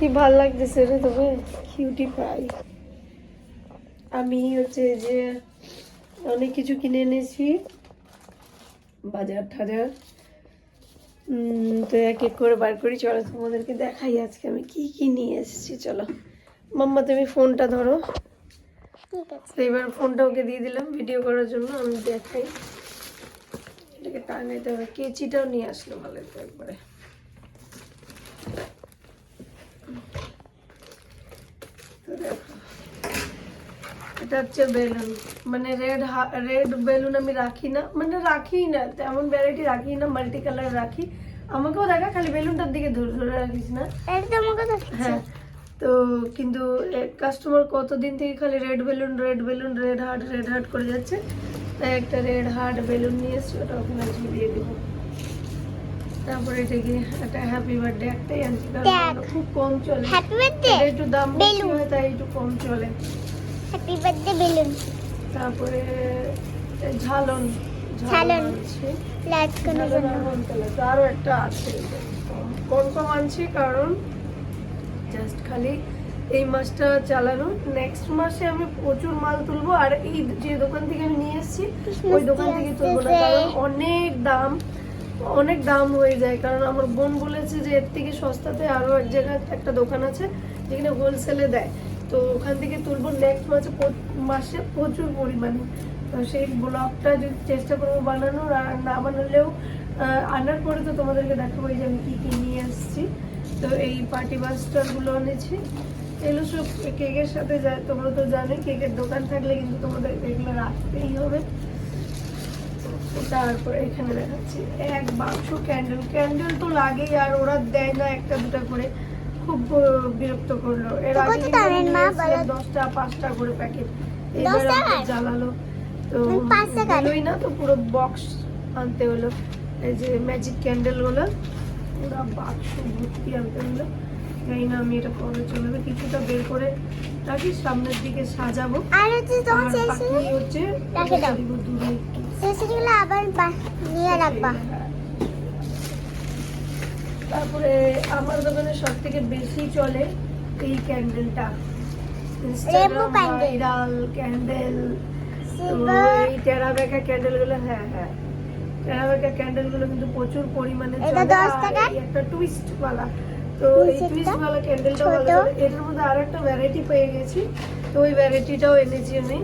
কি ভালো লাগতেছে রে তবে কিউটি পাই আমি হচ্ছে যে অনেক কিছু কিনে এনেছি। বাজার টাজার তো এক এক করে বার করি চলো তোমাদেরকে দেখাই আজকে আমি কি কি নিয়ে এসেছি চলো। মাম্মা তুমি ফোনটা ধরো। তো এবার ফোনটা ওকে দিয়ে দিলাম ভিডিও করার জন্য আমি দেখাই। এটাকে টাঙাইতে হবে। কেচিটাও নিয়ে আসলো ভালো একবারে তো দেখো এটা হচ্ছে বেলুন। মানে রেড রেড বেলুন আমি রাখি না। মানে রাখি না তেমন ভ্যারাইটি রাখি না মাল্টি কালার রাখি। আমাকেও দেখা খালি বেলুনটার দিকে ধরে ধরে রাখিস না। হ্যাঁ তো কিন্তু কাস্টমার কতদিন থেকে খালি red balloon red balloon red heart red heart করে যাচ্ছে। তাই একটা রেড হার্ট বেলুন নিয়ে এসছি ওটা ওখানে ঝুলিয়ে দেবো। তারপরে এটা কি? একটা হ্যাপি বার্থডে একটাই আনছি। খুব কম চলে। হ্যাপি বার্থডে একটু দাম বেশি। হয় তাই একটু কম চলে। Happy birthday balloon. তারপরে ঝালন। ঝালন। আনছি। লাইট কোনের জন্য? তো আরও একটা আছে। কোন কম আনছি কারণ জাস্ট খালি এই মাসটা চালানো। নেক্সট মাসে আমি প্রচুর মাল তুলবো। আর এই যে দোকান থেকে আমি নিয়ে এসেছি ওই দোকান থেকে তুলবো না। কারণ অনেক দাম। অনেক দাম হয়ে যায়, কারণ আমার বোন বলেছে যে এর থেকে সস্তাতে আরও এক জায়গায় একটা দোকান আছে যেখানে হোলসেলে দেয়। তো ওখান থেকে তুলবো নেক্সট মাসে মাসে প্রচুর পরিমাণে। তো সেই ব্লগটা যদি চেষ্টা করব বানানোর আর না বানালেও আনার পরে তো তোমাদেরকে দেখাবো যে আমি কী কী নিয়ে এসেছি। তো এই পার্টি বাস্টারগুলো এনেছি। এগুলো সব কেকের সাথে যায়, তোমরা তো জানো কেকের দোকান থাকলে কিন্তু তোমাদের এগুলো রাখতেই হবে। তারপরে এখানে দেখাচ্ছি এক বাক্স ক্যান্ডেল ক্যান্ডেল তো লাগেই আর ওরা দেয় না একটা দুটা করে। খুব বিরক্ত করল। এর আগে। দশটা পাঁচটা করে প্যাকেট এবার জ্বালালো। তো দিলোই না তো পুরো বক্স আনতে হলো। এই যে ম্যাজিক ক্যান্ডেলগুলো পুরো বাক্স ভর্তি আনতে হলো। জানি না আমি এটা কবে চলবে কিছুটা বের করে রাখি সামনের দিকে সাজাবো। আর হচ্ছে তোমার আর শেষে হচ্ছে একটু। আবার নিয়ে রাখবা। তারপরে আমার দোকানে সব থেকে বেশি চলে এই ক্যান্ডেলটা. Viral candle. এই টেরা বেকা ক্যান্ডেলগুলো হ্যাঁ হ্যাঁ। টেরা বেকা ক্যান্ডেলগুলো কিন্তু প্রচুর পরিমাণে এটা চলে। 10 টাকা? একটা টুইস্ট ওয়ালা তো এই Twist টুইস্ট ক্যান্ডেলটা ভালো এটার মধ্যে আর একটা ভ্যারাইটি পেয়ে গেছি। তো ওই ভ্যারাইটিটাও এনেছি আমি।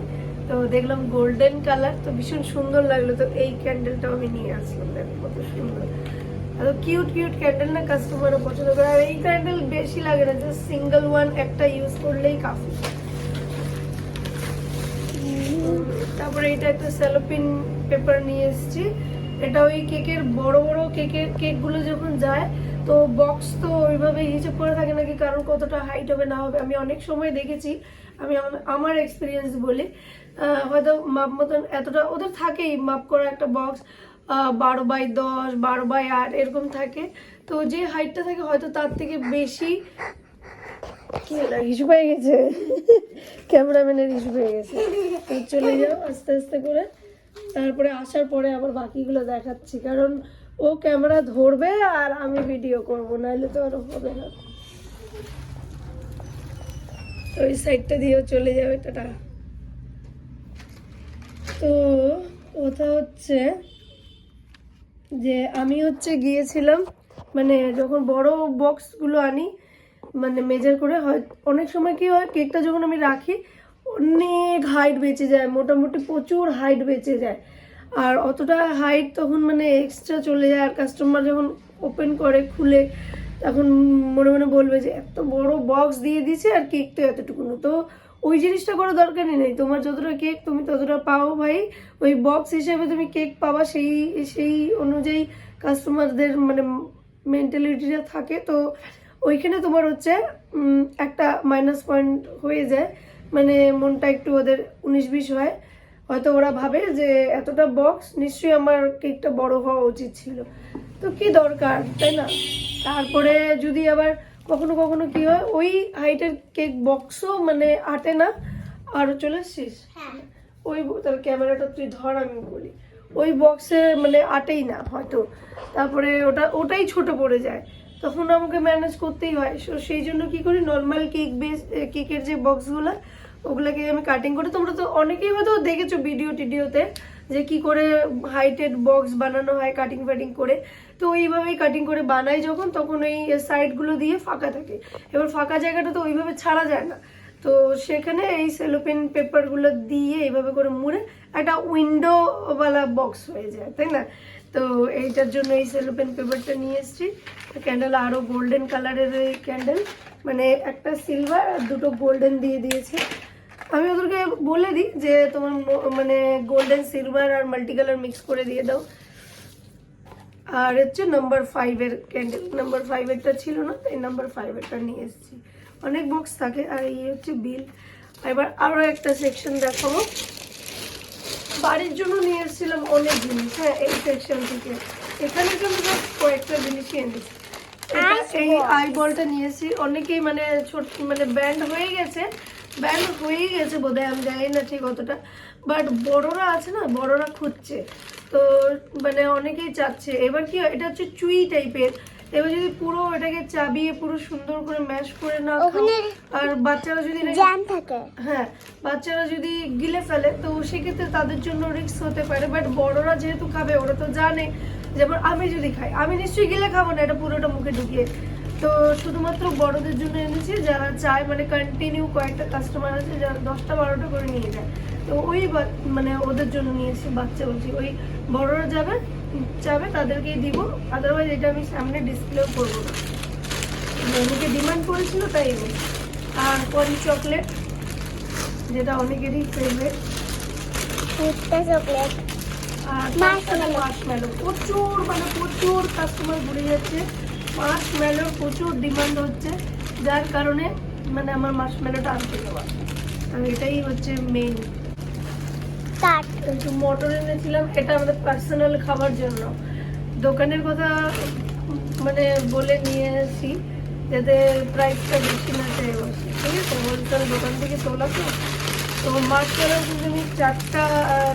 তো দেখলাম গোল্ডেন কালার তো ভীষণ সুন্দর লাগল। তো এই ক্যান্ডেলটাও আমি নিয়ে আসলাম দেখো কত সুন্দর। আর কিউট কিউট ক্যান্ডেল না কাস্টমারও পছন্দ করে। আর এই ক্যান্ডেল বেশি লাগে না জাস্ট সিঙ্গেল ওয়ান একটা ইউজ করলেই কাফি তারপরে এটা একটা স্যালোপিন পেপার নিয়ে এসেছি। এটা ওই কেকের বড় বড় কেকের কেকগুলো যখন যায় তো বক্স তো ওইভাবে হিসেব করে থাকে নাকি কারণ কতটা হাইট হবে, না হবে, আমি অনেক সময় দেখেছি, আমি আমার- এক্সপিরিয়েন্স বলি। হয়তো মাপ মতন এতটা, ওদের থাকেই মাপ করা একটা বক্স বারো বাই দশ, বারো বাই আট, এরকম থাকে। তো যে হাইটটা থাকে হয়তো তার থেকে বেশি কি হলো ইস্যু পেয়ে গেছে? ক্যামেরাম্যানের ইস্যু পেয়ে গেছে। চলে যাও আস্তে আস্তে করে। তারপরে আসার পরে আবার বাকিগুলো দেখাচ্ছি। কারণ ও ক্যামেরা ধরবে আর আমি ভিডিও করব, নাহলে তো আর হবে না। তো ওই সাইডটা দিয়েও চলে যাবে, টাটা। তো কথা হচ্ছে যে আমি হচ্ছে গিয়েছিলাম মানে যখন বড় বক্সগুলো আনি মানে মেজার করে হয়, অনেক সময় কি হয় কেকটা যখন আমি রাখি, অনেক হাইট বেঁচে যায়, মোটামুটি প্রচুর হাইট বেঁচে যায়। আর অতটা হাইট তখন মানে এক্সট্রা চলে যায়। আর কাস্টমার যখন ওপেন করে, খুলে, তখন মনে মনে বলবে যে, এত বড় বক্স দিয়ে দিছে আর কেক তো এতটুকুনো তো ওই জিনিসটা করার দরকারই নেই। তোমার যতটা কেক তুমি ততটা পাও ভাই। ওই বক্স হিসেবে তুমি কেক পাবা সেই সেই অনুযায়ী কাস্টমারদের মানে মেন্টালিটিটা থাকে। তো ওইখানে তোমার হচ্ছে একটা মাইনাস পয়েন্ট হয়ে যায়। মানে মনটা একটু ওদের উনিশ বিশ হয়। হয়তো ওরা ভাবে যে এতটা বক্স নিশ্চয়ই আমার কেকটা বড় হওয়া উচিত ছিল। তো কি দরকার তাই না? তারপরে যদি আবার কখনো কখনো কি হয় ওই হাইটের কেক বক্সও মানে আটে না? আরও চলে আসছিস? হ্যাঁ। ওই তাহলে ক্যামেরাটা তুই ধর আমি বলি। ওই বক্সে মানে আটেই না হয়তো। তারপরে ওটা ওটাই ছোট পড়ে যায়। তখন আমাকে ম্যানেজ করতেই হয়। সো সেই জন্য কি করি নর্মাল কেক বেস কেকের যে বক্সগুলো ওগুলোকে আমি কাটিং করি। তোমরা তো অনেকেই হয়তো দেখেছ ভিডিও টিডিওতে যে কি করে হাইটেড বক্স বানানো হয় কাটিং ফাটিং করে। তো ওইভাবেই কাটিং করে বানাই যখন, তখন এই সাইডগুলো দিয়ে ফাঁকা থাকে। এবার ফাঁকা জায়গাটা তো ওইভাবে ছাড়া যায় না। তো সেখানে এই সেলোপেন পেপারগুলো দিয়ে এইভাবে করে মুড়ে একটা উইন্ডোওয়ালা বক্স হয়ে যায়, তাই না? তো এইটার জন্য এই সেলোপেন পেপারটা নিয়ে এসেছি। ক্যান্ডেল আরও গোল্ডেন কালারের ক্যান্ডেল মানে একটা সিলভার আর দুটো গোল্ডেন দিয়ে দিয়েছে। আমি ওদেরকে বলে দিই যে তোমার মানে গোল্ডেন সিলভার আর মাল্টি কালার মিক্স করে দিয়ে দাও। আর হচ্ছে নাম্বার ফাইভের ক্যান্ডেল নাম্বার ফাইভেরটা ছিল না তাই নাম্বার ফাইভেরটা নিয়ে এসেছি। অনেক বক্স থাকে আর এই হচ্ছে বিল এবার আরও একটা সেকশন দেখাবো। বাড়ির জন্য নিয়ে এসেছিলাম অনেক জিনিস। হ্যাঁ এই সেকশন থেকে। এখানে কিন্তু কয়েকটা জিনিসই এনেছি। এই আই বলটা নিয়েছি অনেকেই মানে ছোট মানে ব্যান্ড হয়ে গেছে। ব্যান্ড হয়ে গেছে বোধহয় আমি জানি না ঠিক অতটা বাট বড়রা আছে না বড়রা খুঁজছে। তো মানে অনেকেই চাচ্ছে। এবার কি এটা হচ্ছে চুই টাইপের এবার যদি পুরো এটাকে চাবিয়ে পুরো সুন্দর করে ম্যাশ করে না আর বাচ্চারা যদি জ্যাম থাকে। হ্যাঁ বাচ্চারা যদি গিলে ফেলে তো সেক্ষেত্রে তাদের জন্য রিস্ক হতে পারে। বাট বড়রা যেহেতু খাবে ওরা তো জানে। যেমন আমি যদি খাই আমি নিশ্চয়ই গিলে খাব না এটা পুরোটা মুখে ঢুকিয়ে। তো শুধুমাত্র বড়দের জন্য এনেছি যারা চায় মানে কন্টিনিউ কয়েকটা কাস্টমার আছে যারা দশটা বারোটা করে নিয়ে যায়। তো ওই মানে ওদের জন্য নিয়েছি বাচ্চা বলছি। ওই বড়রা যাবে যাবে তাদেরকেই দিব। আদারওয়াইজ এটা আমি সামনে ডিসপ্লেও করব না। অনেকে ডিমান্ড করেছিল তাই এনেছি। আর পরি চকলেট যেটা অনেকেরই ফেভারিট চকলেট আর প্রচুর মানে প্রচুর কাস্টমার ঘুরে যাচ্ছে। মার্শম্যালোর প্রচুর ডিমান্ড হচ্ছে যার কারণে মানে আমার মার্শম্যালোটা আনতে দেওয়া। আর এটাই হচ্ছে মেইন কাট কিন্তু মটর এনেছিলাম এটা আমাদের পার্সোনাল খাবার জন্য। দোকানের কথা মানে বলে নিয়ে এসেছি যাতে প্রাইসটা বেশি না চাই বসে ঠিক আছে হোলসেল দোকান থেকে তোলা তো। তো মার্শম্যালো কিন্তু আমি চারটা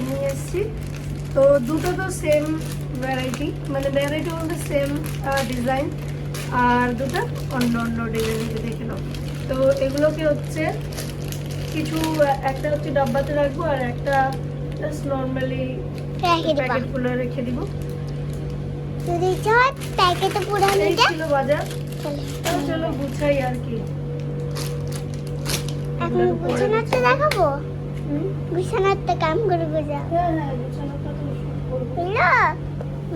নিয়ে এসেছি। তো দুটো তো সেম ভ্যারাইটি মানে ভ্যারাইটি বলতে সেম ডিজাইন আর দুটো অন্য অন্য ডিজাইন দেখে নাও। তো এগুলোকে হচ্ছে কিছু একটা হচ্ছে ডাব্বাতে রাখব আর একটা জাস্ট নর্মালি রেখে দিবা প্যাকেটগুলো রেখে দিব। যদি চাই প্যাকেটে পুরো এই ছিল বাজার। তো চলো গুছাই আর কি। এখন দেখাবো? কাম করে বুঝা হ্যাঁ হ্যাঁ তো করব।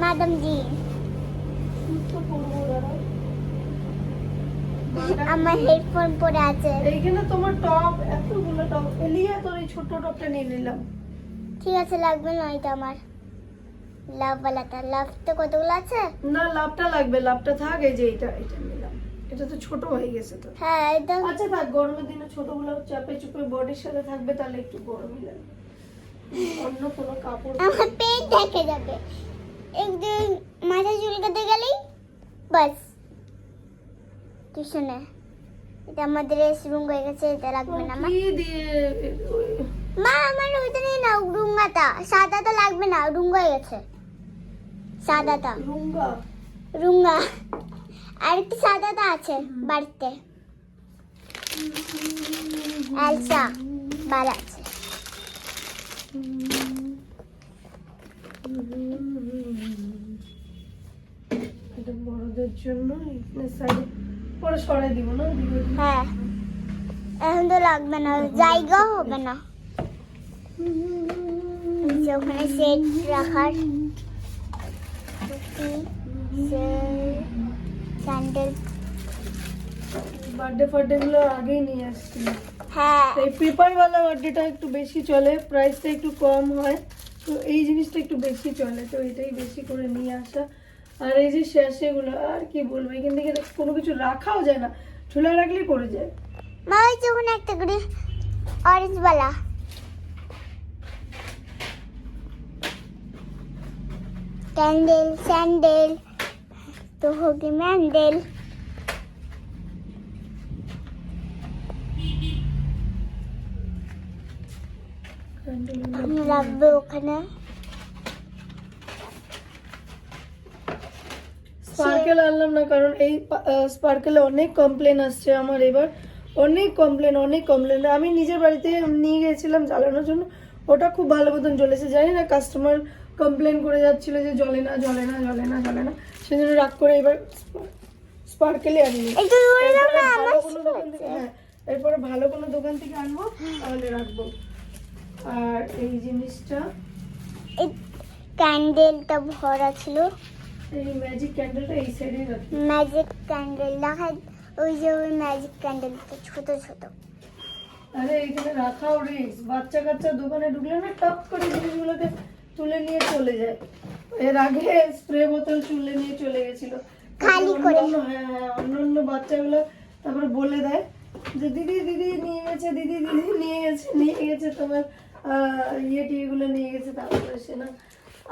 ম্যাডাম জি তো করব। আমার হেডফোন পরে আছে। এইখানে তোমার টপ এতগুলো টপ এলিয়া তোর এই ছোট টপটা নিয়ে নিলাম। ঠিক আছে লাগবে না এটা আমার। লাভ বালাটা লাভ তো কতগুলো আছে? না লাভটা লাগবে লাভটা থাক এই যে এটা এটা নিলাম। এটা তো ছোট হয়ে গেছে তো। হ্যাঁ একদম। আচ্ছা থাক গরমের দিনে ছোটগুলো চাপে চুপে বডির সাথে থাকবে তাহলে একটু গরমই লাগবে অন্য কোনো কাপড় আমার পেট দেখে যাবে। একদিন মাথা চুলকাতে গেলেই বাস। টিউশনে এটা আমাদের রুম হয়ে গেছে এটা লাগবে না। মা মা আমার ওইটা নেই না রুঙ্গাটা। সাদাটা লাগবে না রুঙ্গ হয়ে গেছে। সাদাটা। রুঙ্গা? রুঙ্গা। আর একটু সাদাটা আছে বাড়িতে। এলসা বার আছে। বড়দের জন্য এখানে সাইডে পরে সরাই দিব না হ্যাঁ। এখন তো লাগবে না জায়গা হবে না। ওখানে সেট রাখার স্যান্ডেল বার্থডে ফার্থডে গুলো আগেই নিয়ে আসছি। হ্যাঁ। এই বার্থডেটা একটু বেশি চলে প্রাইসটা একটু কম হয় তো এই জিনিসটা একটু বেশি চলে তো এটাই বেশি করে নিয়ে আসা। আর এই যে শেষ এগুলো আর কি বলব? এখান থেকে কোনো কিছু রাখাও যায় না। ঝুলা রাখলেই পড়ে যায়। মা ওই যে ওখানে একটা করে অরেঞ্জ বালা। ক্যান্ডেল স্যান্ডেল তো হোকি ম্যান্ডেল। লাগবে ওখানে। স্পার্কেল আনলাম না কারণ এই স্পার্কেলে অনেক কমপ্লেন আসছে আমার এবার। অনেক কমপ্লেন অনেক কমপ্লেন আমি নিজের বাড়িতে নিয়ে গেছিলাম জ্বালানোর জন্য। ওটা খুব ভালো মতন জ্বলেছে। জানি না কাস্টমার কমপ্লেন করে যাচ্ছিল যে জলে না জলে না জলে না জলে না। সেজন্য রাগ করে এবার স্পার্কেলে আনিনি। একটু দূরে যাও না এরপরে ভালো কোনো দোকান থেকে হ্যাঁ এরপরে ভালো কোনো দোকান থেকে আনব তাহলে রাখব। আর এই জিনিসটা ক্যান্ডেলটা ভরা ছিল। এই ম্যাজিক ক্যান্ডেলটা এই সাইডে রাখি। ম্যাজিক ক্যান্ডেল দেখা ওই যে ওই ম্যাজিক ক্যান্ডেলটা ছোট ছোট। আরে এখানে রাখাও রিস্ক বাচ্চা কাচ্চা দোকানে ঢুকলে না টপ করে জিনিসগুলোকে তুলে নিয়ে চলে যায়। এর আগে স্প্রে বোতল চুলে নিয়ে চলে গেছিল। খালি করে। হ্যাঁ হ্যাঁ অন্য অন্য বাচ্চাগুলো তারপরে বলে দেয় যে দিদি দিদি নিয়ে গেছে দিদি দিদি নিয়ে গেছে নিয়ে গেছে তোমার ইয়ে টিয়েগুলো নিয়ে গেছে। তারপরে সে না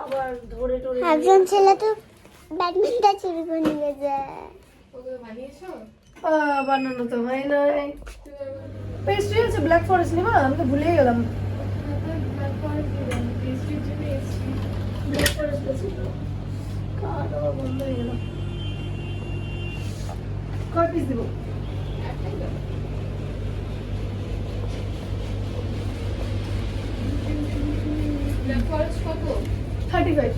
আবার ধরে টরে একজন ছেলে তো ব্যাডমিন্টন আহ, বানানো তো হয় নাই। পেস্ট্রি আছে ব্ল্যাক ফরেস্ট নেবা আমি তো ভুলেই গেলাম। কয় পিস দেবো? থার্টি ফাইভ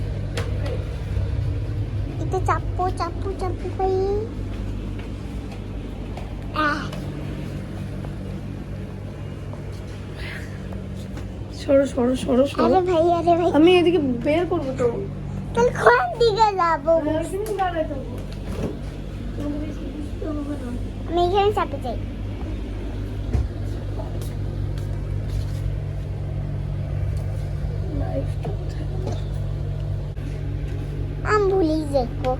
একটু চাপ্পু চাপ্পু চাপ্পু ভাই সরো সরো সরো সরো। আরে ভাই আরে ভাই। আমি এদিকে বের করব তো। তাহলে কোন দিকে যাব। না। আমি এখানে চাপে যাই। যাইবো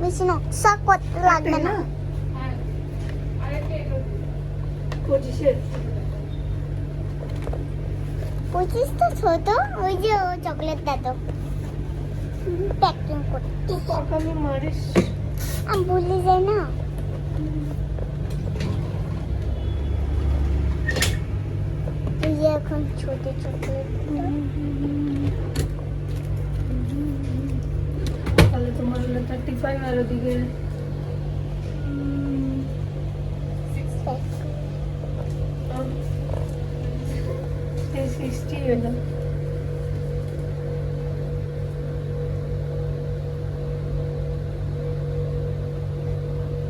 বেশি নকশা করতে লাগবে না। পঁচিশ তো ছোট ওই যে ও চকলেটটা তো। প্যাকিং করতে। মারিস। আমি ভুলে যাই না। এখন ছোট চকলেট তোমার হলো থার্টি ফাইভ আর ওদিকে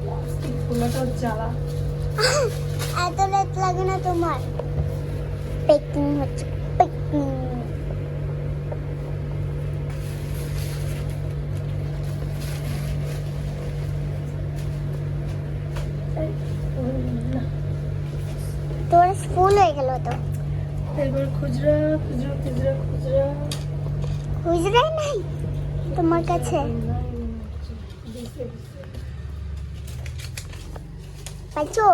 প্লাস্টিক জ্বালা এত রেট লাগে না তোমার পেকিং হচ্ছে পেকিং তোর ফুল হয়ে গেল তো এবার খুচরা খুচরা খুচরা খুচরা খুচরাই নাই তোমার কাছে পাইছো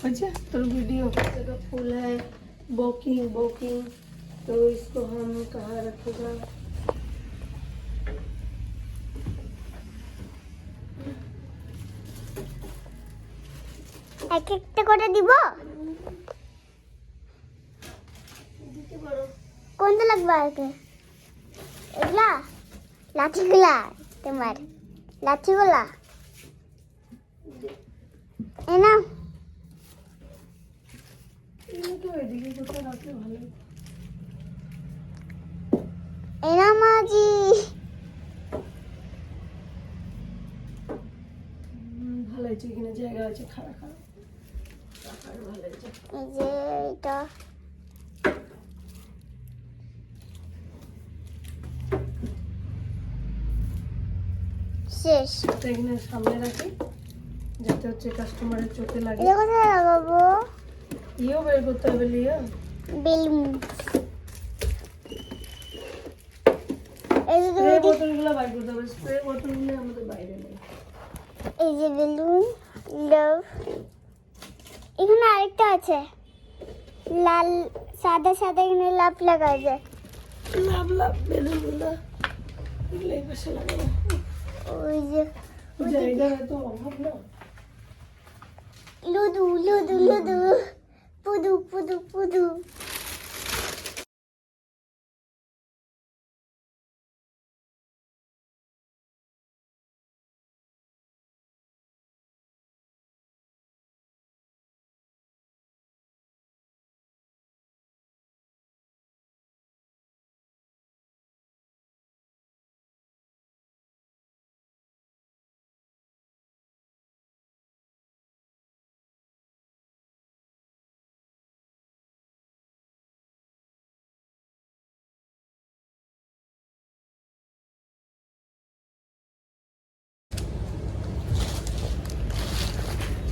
अच्छा तो वीडियो जगह फुल है बुकिंग बुकिंग तो इसको हम कहाँ रखेगा এক একটা করে দিব কোনটা লাগবে এগুলা লাঠিগুলা তোমার লাঠিগুলা এ না রাখলে ভালো হয়েছে এখানে জায়গা আছে ভালো হয়েছে এই যে এটা শেষ। এটা এখানে সামনে রাখি যাতে হচ্ছে কাস্টমারের চোখে লাগে। এটা কোথায় লাগাবো? ইয়েও বের করতে হবে লিয়া বেলুন এই যে বোতলগুলো বাইর করতে হবে স্প্রে বোতলগুলো আমাদের বাইরে নেই। এই যে বেলুন লাভ এখানে আরেকটা আছে। লাল সাদা সাদা এখানে লাভ লাগা আছে লাভ লাভ বেলুনগুলো এগুলো এই পাশে লাগাবো। ওই যে জায়গা তো অভাব না লুদু লুদু লুদু পুদু পুদু পুদু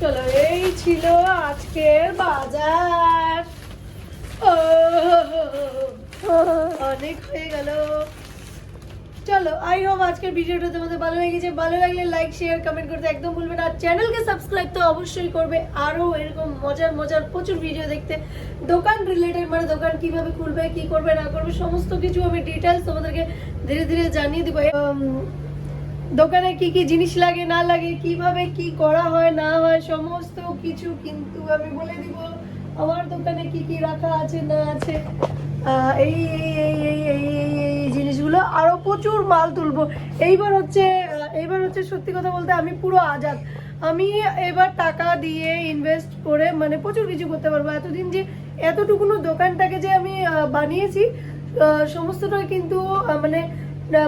চলো এই ছিল আজকের বাজার। অনেক হয়ে গেল। চলো আই হোপ আজকের ভিডিওটা তোমাদের ভালো লেগেছে। ভালো লাগলে লাইক শেয়ার কমেন্ট করতে একদম ভুলবে না। চ্যানেলকে সাবস্ক্রাইব তো অবশ্যই করবে। আরও এরকম মজার মজার প্রচুর ভিডিও দেখতে। দোকান রিলেটেড মানে দোকান কীভাবে খুলবে, কি করবে, না করবে, সমস্ত কিছু আমি ডিটেলস তোমাদেরকে ধীরে ধীরে জানিয়ে দেবো। দোকানে কি কি জিনিস লাগে, না লাগে, কীভাবে কি করা হয়, না হয়, সমস্ত কিছু কিন্তু আমি বলে দিব। আমার দোকানে কি কি রাখা আছে, না আছে এই এই এই এই এই এই এই জিনিসগুলো আরও প্রচুর মাল তুলবো। এইবার হচ্ছে এইবার হচ্ছে সত্যি কথা বলতে আমি পুরো আজাদ। আমি এবার টাকা দিয়ে ইনভেস্ট করে মানে প্রচুর কিছু করতে পারব। এতদিন যে এতটুকুনো দোকানটাকে যে আমি বানিয়েছি সমস্তটা কিন্তু মানে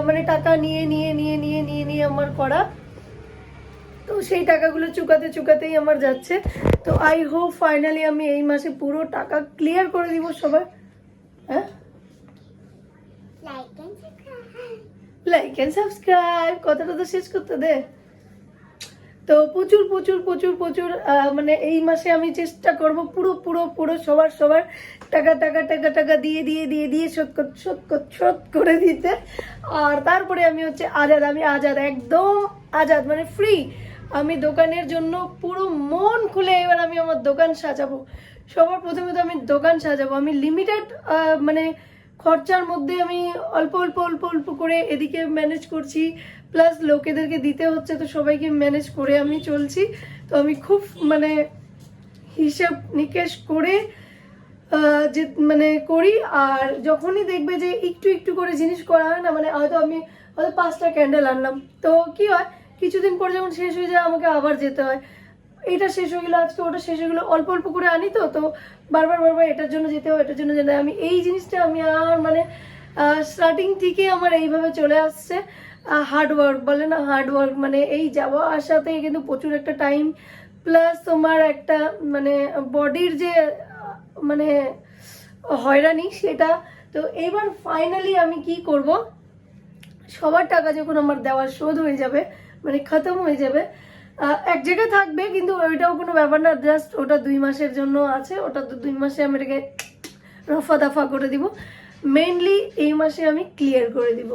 মানে টাকা নিয়ে নিয়ে নিয়ে নিয়ে নিয়ে আমার করা। তো সেই টাকাগুলো চুকাতে চুকাতেই আমার যাচ্ছে। তো আই হোপ ফাইনালি আমি এই মাসে পুরো টাকা ক্লিয়ার করে দিব সবার। হ্যাঁ? লাইক অ্যান্ড সাবস্ক্রাইব কথাটা তো শেষ করতে দে। তো প্রচুর প্রচুর প্রচুর প্রচুর মানে এই মাসে আমি চেষ্টা করব পুরো পুরো পুরো সবার সবার টাকা টাকা টাকা টাকা দিয়ে দিয়ে দিয়ে দিয়ে শোধ শোধ শোধ করে দিতে। আর তারপরে আমি হচ্ছে আজাদ, আমি আজাদ, একদম আজাদ মানে ফ্রি আমি দোকানের জন্য পুরো মন খুলে এবার আমি আমার দোকান সাজাবো। সবার প্রথমে তো আমি দোকান সাজাবো। আমি লিমিটেড মানে খরচার মধ্যে আমি অল্প অল্প অল্প অল্প করে এদিকে ম্যানেজ করছি। প্লাস লোকেদেরকে দিতে হচ্ছে, তো সবাইকে ম্যানেজ করে আমি চলছি। তো আমি খুব মানে হিসাব নিকেশ করে যে মানে করি, আর যখনই দেখবে যে একটু একটু করে জিনিস করা হয় না মানে হয়তো আমি হয়তো পাঁচটা ক্যান্ডেল আনলাম। তো কি হয়, কিছুদিন পর যখন শেষ হয়ে যায়, আমাকে আবার যেতে হয়। এটা শেষ হয়ে গেলো, আজকে ওটা শেষ হয়ে গেলো, অল্প অল্প করে আনি তো তো বারবার বারবার এটার জন্য যেতে হয়, এটার জন্য যেতে আমি এই জিনিসটা আমি আর মানে স্টার্টিং থেকে আমার এইভাবে চলে আসছে। হার্ড ওয়ার্ক বলে না? হার্ড ওয়ার্ক মানে এই যাওয়া আসাতে কিন্তু প্রচুর একটা টাইম প্লাস তোমার একটা মানে বডির যে মানে হয়রানি সেটা। তো এবার ফাইনালি আমি কি করব? সবার টাকা যখন আমার দেওয়ার শোধ হয়ে যাবে মানে খতম হয়ে যাবে এক জায়গায় থাকবে, কিন্তু ওইটাও কোনো ব্যাপার না জাস্ট ওটা দুই মাসের জন্য আছে, ওটা তো দুই মাসে আমি এটাকে রফা দফা করে দিব। মেইনলি এই মাসে আমি ক্লিয়ার করে দিব।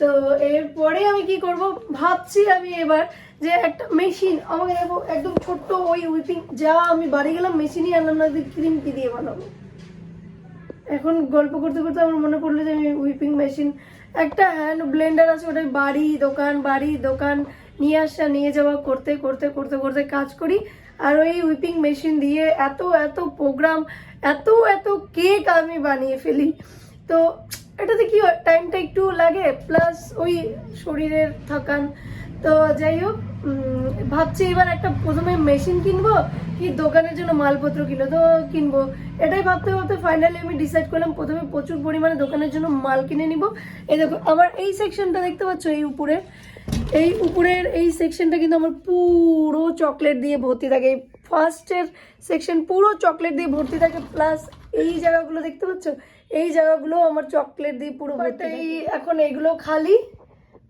তো এরপরে আমি কি করব? ভাবছি আমি এবার যে একটা মেশিন আমাকে একদম ছোট্ট ওই উইপিং যা আমি বাড়ি গেলাম মেশিনই আনলাম না ক্রিম কি দিয়ে বানাবো? এখন গল্প করতে করতে আমার মনে পড়ল যে আমি উইপিং মেশিন একটা হ্যান্ড ব্লেন্ডার আছে, ওটাই বাড়ি, দোকান বাড়ি, দোকান, নিয়ে আসা, নিয়ে যাওয়া, করতে করতে করতে করতে কাজ করি। আর ওই উইপিং মেশিন দিয়ে এত এত প্রোগ্রাম এত এত কেক আমি বানিয়ে ফেলি। তো এটাতে কি হয়? টাইমটা একটু লাগে প্লাস ওই শরীরের থাকান। তো যাই হোক ভাবছি এবার একটা প্রথমে মেশিন কিনবো, কি দোকানের জন্য মালপত্র কিনবো। তো কিনবো। এটাই ভাবতে ভাবতে ফাইনালি আমি ডিসাইড করলাম, প্রথমে প্রচুর পরিমাণে দোকানের জন্য মাল কিনে নিব। এই দেখো, আমার এই সেকশনটা দেখতে পাচ্ছ, এই উপরে। এই উপরের এই সেকশনটা কিন্তু আমার পুরো চকলেট দিয়ে ভর্তি থাকে। ফার্স্টের সেকশন পুরো চকলেট দিয়ে ভর্তি থাকে প্লাস এই জায়গাগুলো দেখতে পাচ্ছ এই জায়গাগুলো আমার চকলেট দিয়ে পুরো এই এখন এইগুলো খালি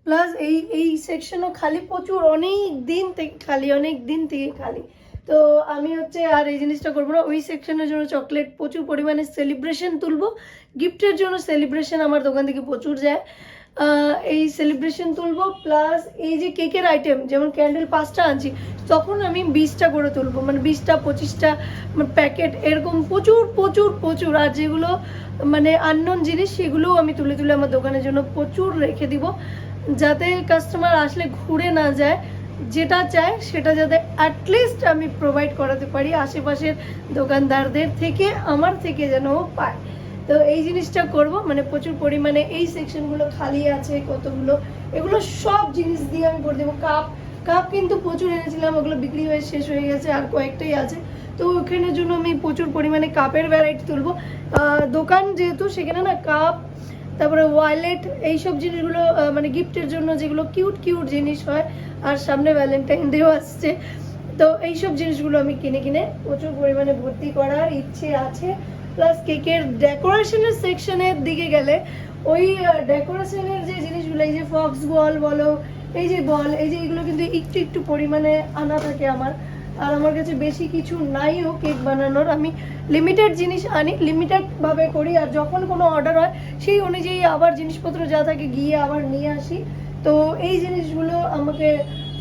প্লাস এই এই সেকশনও খালি প্রচুর অনেক দিন থেকে খালি অনেক দিন থেকে খালি। তো আমি হচ্ছে আর এই জিনিসটা করব না ওই সেকশনের জন্য চকলেট প্রচুর পরিমাণে সেলিব্রেশন তুলবো গিফটের জন্য সেলিব্রেশন আমার দোকান থেকে প্রচুর যায়। এই সেলিব্রেশন তুলবো প্লাস এই যে কেকের আইটেম যেমন ক্যান্ডেল পাঁচটা আনছি, তখন আমি বিশটা করে তুলবো মানে বিশটা, পঁচিশটা প্যাকেট এরকম প্রচুর প্রচুর প্রচুর, আর যেগুলো মানে আননোন জিনিস, সেগুলোও আমি তুলে তুলে আমার দোকানের জন্য প্রচুর রেখে দিব, যাতে কাস্টমার আসলে ঘুরে না যায়, যেটা চায় সেটা যাতে অ্যাটলিস্ট আমি প্রোভাইড করাতে পারি আশেপাশের দোকানদারদের থেকে, আমার থেকে যেন ও পায়। তো এই জিনিসটা করব মানে প্রচুর পরিমাণে এই সেকশনগুলো খালি আছে, কতগুলো, এগুলো সব জিনিস দিয়ে আমি করে দেবো। কাপ কাপ কিন্তু প্রচুর এনেছিলাম, ওগুলো বিক্রি হয়ে শেষ হয়ে গেছে, আর কয়েকটাই আছে। তো ওখানের জন্য আমি প্রচুর পরিমাণে কাপের ভ্যারাইটি তুলবো। দোকান যেহেতু, সেখানে না কাপ, তারপরে ওয়ালেট এইসব জিনিসগুলো মানে গিফটের জন্য যেগুলো কিউট কিউট জিনিস হয়, আর সামনে ভ্যালেন্টাইন ডেও আসছে। তো এইসব জিনিসগুলো আমি কিনে কিনে প্রচুর পরিমাণে ভর্তি করার ইচ্ছে আছে। প্লাস কেকের ডেকোরেশনের সেকশনের দিকে গেলে, ওই ডেকোরেশনের যে জিনিসগুলো, এই যে ফক্স বল বলো, এই যে বল এই যে এগুলো কিন্তু একটু একটু পরিমাণে আনা থাকে আমার। আর আমার কাছে বেশি কিছু নাইও কেক বানানোর। আমি লিমিটেড জিনিস আনি লিমিটেড ভাবে করি। আর যখন কোনো অর্ডার হয়, সেই অনুযায়ী আবার জিনিসপত্র যা থাকে গিয়ে আবার নিয়ে আসি। তো এই জিনিসগুলো আমাকে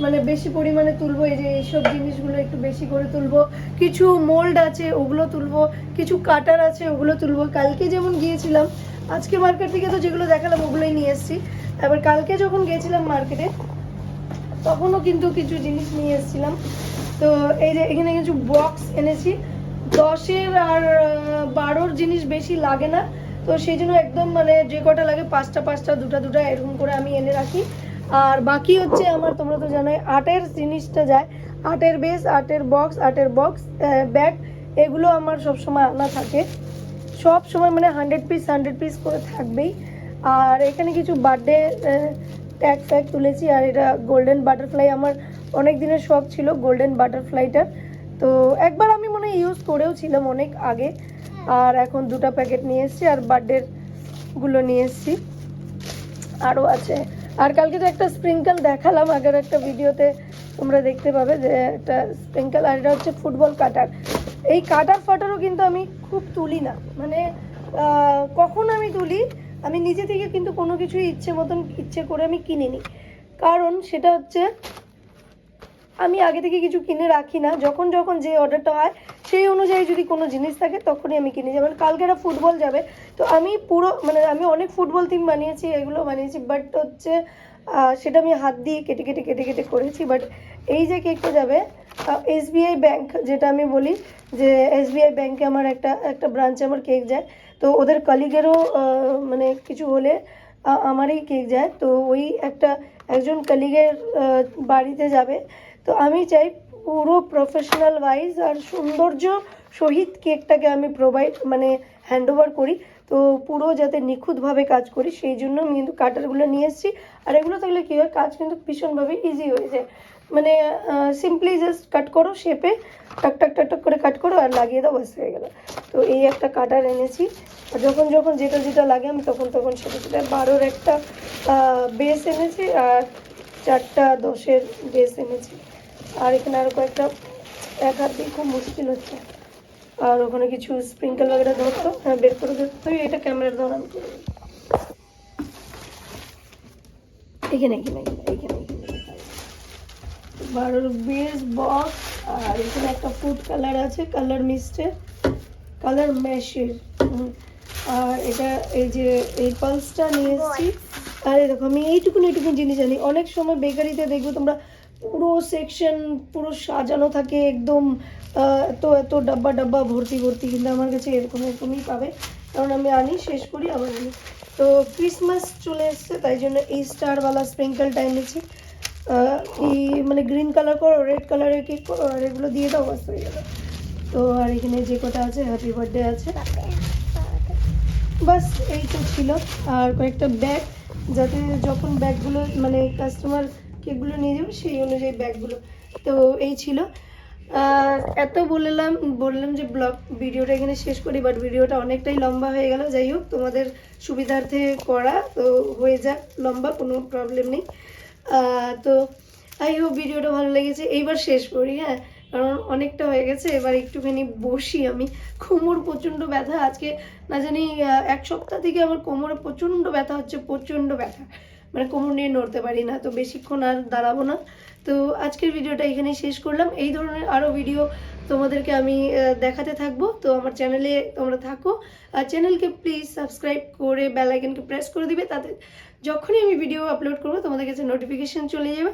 মানে বেশি পরিমাণে তুলবো, এই যে এইসব জিনিসগুলো একটু বেশি করে তুলবো। কিছু মোল্ড আছে, ওগুলো তুলবো, কিছু কাটার আছে, ওগুলো তুলবো। কালকে যেমন গিয়েছিলাম, আজকে মার্কেট থেকে তো যেগুলো দেখালাম ওগুলোই নিয়ে এসেছি। এবার কালকে যখন গিয়েছিলাম মার্কেটে তখনও কিন্তু কিছু জিনিস নিয়ে এসেছিলাম। তো এই যে এখানে কিছু বক্স এনেছি। দশের আর বারোর জিনিস বেশি লাগে না। তো সেই জন্য একদম মানে যে কটা লাগে পাঁচটা পাঁচটা, দুটা দুটা এরকম করে আমি এনে রাখি। আর বাকি হচ্ছে আমার, তোমরা তো জানোই, আটের জিনিসটা যায়। আটের বেস, আটের বক্স আটের বক্স ব্যাগ এগুলো আমার সবসময় আনা থাকে। সব সময় মানে হান্ড্রেড পিস হান্ড্রেড পিস করে থাকবেই। আর এখানে কিছু বার্থডে ট্যাগ ফ্যাগ তুলেছি। আর এটা গোল্ডেন বাটারফ্লাই আমার অনেক দিনের শখ ছিল গোল্ডেন বাটারফ্লাইটার তো একবার আমি মনে ইউজ করেও ছিলাম অনেক আগে। আর এখন দুটো প্যাকেট নিয়ে এসেছি আর বার্থডেরগুলো নিয়ে এসেছি। আরও আছে। আর কালকে তো একটা স্প্রিঙ্কল দেখালাম, আগের একটা ভিডিওতে তোমরা দেখতে পাবে যে একটা স্প্রিঙ্কেল আর এটা হচ্ছে ফুটবল কাটার। এই কাটার ফাটারও কিন্তু আমি খুব তুলি না। মানে কখন আমি তুলি, আমি নিজে থেকে কিন্তু কোনো কিছুই ইচ্ছে মতন, ইচ্ছে করে আমি কিনিনি। কারণ সেটা হচ্ছে, আমি আগে থেকে কিছু কিনে রাখি না। যখন যখন যে অর্ডারটা হয় সেই অনুযায়ী যদি কোনো জিনিস থাকে, তখনই আমি কিনে যেমন কালকে একটা ফুটবল যাবে, তো আমি পুরো মানে আমি অনেক ফুটবল থিম বানিয়েছি, এগুলো বানিয়েছি বাট হচ্ছে সেটা আমি হাত দিয়ে কেটে কেটে কেটে কেটে করেছি। বাট এই যে কেকটা যাবে এসবিআই ব্যাংক যেটা আমি বলি, যে এসবিআই ব্যাংকে আমার একটা একটা ব্রাঞ্চে আমার কেক যায়। তো ওদের কলিগেরও মানে কিছু হলে আমারই কেক যায়। তো ওই একটা একজন কলিগের বাড়িতে যাবে। তো আমি চাই পুরো প্রফেশনাল ওয়াইজ আর সৌন্দর্য সহিত কেকটাকে আমি প্রোভাইড মানে হ্যান্ড ওভার করি। তো পুরো যাতে নিখুঁতভাবে কাজ করি, সেই জন্য আমি কিন্তু কাটারগুলো নিয়ে এসেছি। আর এগুলো থাকলে কী হয়, কাজ কিন্তু ভীষণভাবে ইজি হয়ে যায়। মানে সিম্পলি জাস্ট কাট করো শেপে টাক টাক টাক টাক করে কাট করো আর লাগিয়ে দাও বাস হয়ে গেল। তো এই একটা কাটার এনেছি। আর যখন যখন যেটা যেটা লাগে আমি তখন তখন সেটা সেটা বারোর একটা বেস এনেছি আর চারটা দশের বেস এনেছি। আর এখানে আরও কয়েকটা এক হাত দিয়ে খুব মুশকিল হচ্ছে। আর ওখানে কিছু স্প্রিঙ্কেল বাগেরা ধরতো হ্যাঁ বের করে ধরতো এটা ক্যামেরার ধর, আমি এখানে এখানে এখানে বারোর বেস বক্স আর এখানে একটা ফুড কালার আছে কালার মিস্টের কালার ম্যাশের আর এটা এই যে, এই পালসটা নিয়ে এসেছি। আর দেখো, আমি এইটুকুন এইটুকুন জিনিস জানি। অনেক সময় বেকারিতে দেখব তোমরা পুরো সেকশন পুরো সাজানো থাকে একদম এত এত ডাব্বা ডাব্বা ভর্তি ভর্তি কিন্তু আমার কাছে এরকম এরকমই পাবে। কারণ আমি আনি, শেষ করি, আবার আনি। তো ক্রিসমাস চলে এসছে, তাই জন্য এই স্টারওয়ালা স্প্রিঙ্কেলটা এনেছি কি মানে গ্রিন কালার করো রেড কালারের কেক করো, আর এগুলো দিয়ে দাও বাস হয়ে গেল। তো আর এখানে যে কটা আছে হ্যাপি বার্থডে আছে। বাস এই তো ছিল। আর কয়েকটা ব্যাগ যাতে যখন ব্যাগগুলো মানে কাস্টমার কেকগুলো নিয়ে যাবে, সেই অনুযায়ী ব্যাগগুলো। তো এই ছিল। এত বললাম বললাম যে ব্লগ ভিডিওটা এখানে শেষ করি বাট ভিডিওটা অনেকটাই লম্বা হয়ে গেল। যাই হোক, তোমাদের সুবিধার্থে করা, তো হয়ে যাক, লম্বা কোনো প্রবলেম নেই। তো আই হোপ ভিডিওটা ভালো লেগেছে। এইবার শেষ করি হ্যাঁ? কারণ অনেকটা হয়ে গেছে, এবার একটুখানি বসি আমি। কোমর প্রচণ্ড ব্যথা, আজকে না জানি এক সপ্তাহ থেকে আমার কোমরে প্রচণ্ড ব্যথা হচ্ছে, প্রচণ্ড ব্যথা। মানে কোমর নিয়ে নড়তে পারি না তো বেশিক্ষণ আর দাঁড়াবো না। তো আজকের ভিডিওটা এখানে শেষ করলাম। এই ধরনের আরও ভিডিও তোমাদেরকে আমি দেখাতে থাকব। তো আমার চ্যানেলে তোমরা থাকো। আর চ্যানেলকে প্লিজ সাবস্ক্রাইব করে বেল আইকনকে প্রেস করে দিবে। তাতে যখনই আমি ভিডিও আপলোড করব তোমাদের কাছে নোটিফিকেশন চলে যাবে।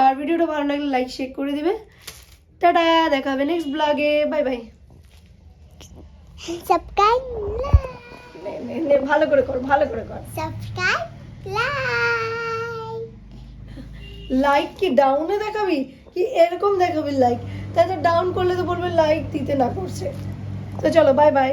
আর ভিডিওটা ভালো লাগলে লাইক শেয়ার করে দিবে। টাটা দেখা হবে নেক্সট ব্লগে বাই বাই সাবস্ক্রাইব ভালো করে কর ভালো করে কর। সাবস্ক্রাইব লাইক কি? ডাউনে দেখাবি? কি এরকম দেখাবি লাইক তাই তো ডাউন করলে তো বলবে লাইক দিতে না করছে। তো চলো বাই বাই